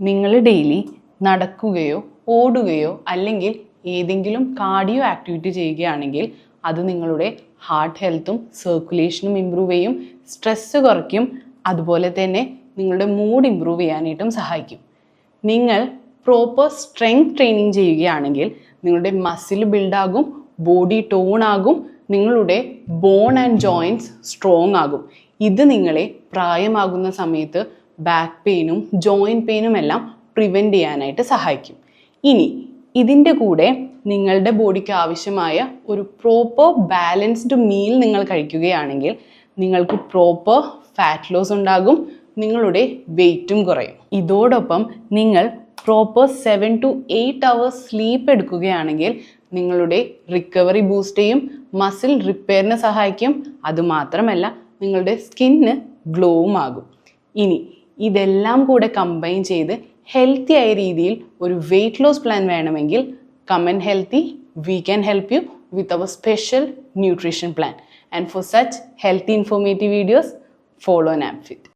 നിങ്ങൾ ഡെയിലി നടക്കുകയോ ഓടുകയോ അല്ലെങ്കിൽ ഏതെങ്കിലും കാർഡിയോ ആക്ടിവിറ്റി ചെയ്യുകയാണെങ്കിൽ അത് നിങ്ങളുടെ ഹാർട്ട് ഹെൽത്തും സർക്കുലേഷനും ഇമ്പ്രൂവ് ചെയ്യും സ്ട്രെസ്സ് കുറയ്ക്കും അതുപോലെ തന്നെ നിങ്ങളുടെ മൂഡ് ഇമ്പ്രൂവ് ചെയ്യാനായിട്ടും സഹായിക്കും. നിങ്ങൾ പ്രോപ്പർ സ്ട്രെങ്ത് ട്രെയിനിങ് ചെയ്യുകയാണെങ്കിൽ നിങ്ങളുടെ മസിൽ ബിൽഡാകും ബോഡി ടോൺ ആകും നിങ്ങളുടെ ബോൺ ആൻഡ് ജോയിന്റ്സ് സ്ട്രോങ് ആകും. ഇത് നിങ്ങളെ പ്രായമാകുന്ന സമയത്ത് ബാക്ക് പെയിനും ജോയിന്റ് പെയിനും എല്ലാം പ്രിവെന്റ് ചെയ്യാനായിട്ട് സഹായിക്കും. ഇനി ഇതിന്റെ കൂടെ നിങ്ങളുടെ ബോഡിക്ക് ആവശ്യമായ ഒരു പ്രോപ്പർ ബാലൻസ്ഡ് മീൽ നിങ്ങൾ കഴിക്കുകയാണെങ്കിൽ നിങ്ങൾക്ക് പ്രോപ്പർ ഫാറ്റ് ലോസ് ഉണ്ടാകും നിങ്ങളുടെ വെയിറ്റും കുറയും. ഇതോടൊപ്പം നിങ്ങൾ proper seven to eight hours sleep എടുക്കുകയാണെങ്കിൽ നിങ്ങളുടെ റിക്കവറി ബൂസ്റ്റ് ചെയ്യും മസിൽ റിപ്പയറിന് സഹായിക്കും. അതുമാത്രമല്ല നിങ്ങളുടെ സ്കിന്നിന് ഗ്ലോവും ആകും. ഇനി ഇതെല്ലാം കൂടെ കമ്പൈൻ ചെയ്ത് ഹെൽത്തി ആയ രീതിയിൽ ഒരു വെയിറ്റ് ലോസ് പ്ലാൻ വേണമെങ്കിൽ come on healthy we can help you with our special nutrition plan and for such healthy informative videos follow an app fit